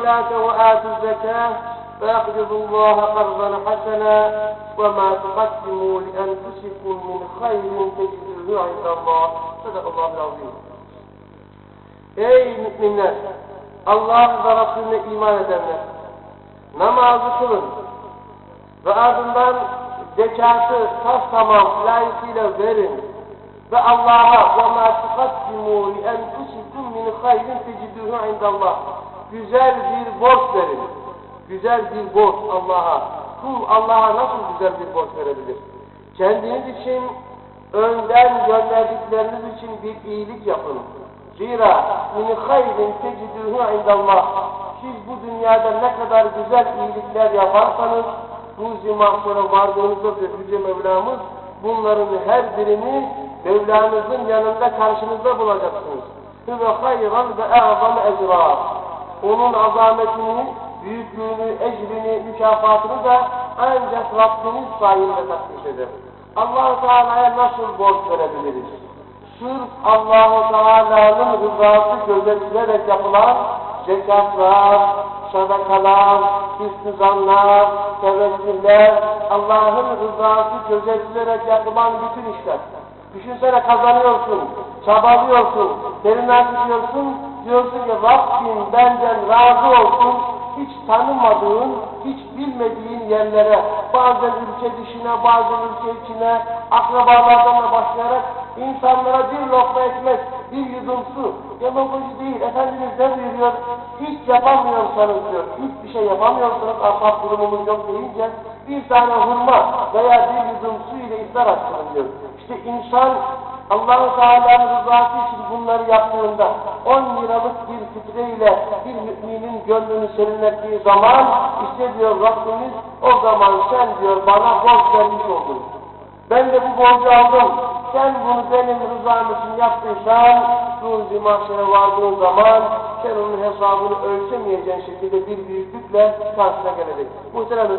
الصلاة وآتوا الزكاة فيقرضوا الله قرضا حسنا وما تقدموا لأنفسكم من خير تجدوه عند الله صدق الله العظيم Ey müminler! Allah ve Resulüne iman edenler! Namazı kılın ve ardından zekatı tas tamam layıkıyla verin ve Allah'a وَمَا تُقَدِّمُوا لِأَنْفُسِكُمْ مِنْ خَيْرٍ تَجِدُوهُ عِنْدَ اللّٰهِ Güzel bir borç verin. Güzel bir borç Allah'a. Kul Allah'a nasıl güzel bir borç verebilir? Kendiniz için önden gönderdikleriniz için bir iyilik yapın. Zira min hayrin teciduhu indallah. Siz bu dünyada ne kadar güzel iyilikler yaparsanız bu mahşere vardığınızda diyor Yüce Mevlamız bunların her birini Mevlanızın yanında karşınızda bulacaksınız. Hüve hayran ve e'zam ecra. Onun azametini, büyüklüğünü, ecrini, mükafatını da ancak Rabbimiz sayesinde takdir eder. allah Teala'ya nasıl borç verebiliriz? Sırf Allah-u Teala'nın rızası gözetilerek yapılan zekatlar, sadakalar, istizanlar, teveccühler, Allah'ın rızası gözetilerek yapılan bütün işler. Düşünsene kazanıyorsun, çabalıyorsun, terine tutuyorsun, diyorsun ki Rabbim benden razı olsun, hiç tanımadığın, hiç bilmediğin yerlere, bazen ülke dışına, bazen ülke içine, akrabalardan da başlayarak insanlara bir lokma ekmek, bir yudum su, demagoji değil, Efendimiz ne buyuruyor? Hiç yapamıyorsanız diyor, hiçbir şey yapamıyorsanız, ahbap durumumuz yok deyince, bir tane hurma veya bir yudum su ile iftar açsın. İşte insan Allah-u Teala'nın rızası için bunları yaptığında 10 liralık bir fitreyle bir müminin gönlünü serinlettiği zaman işte diyor Rabbimiz o zaman sen diyor bana borç vermiş oldun. Ben de bu borcu aldım. Sen bunu benim rızam için yaptıysan Ruzi mahşere vardığın zaman sen onun hesabını ölçemeyeceğin şekilde bir büyüklükle karşına gelecek. Muhterem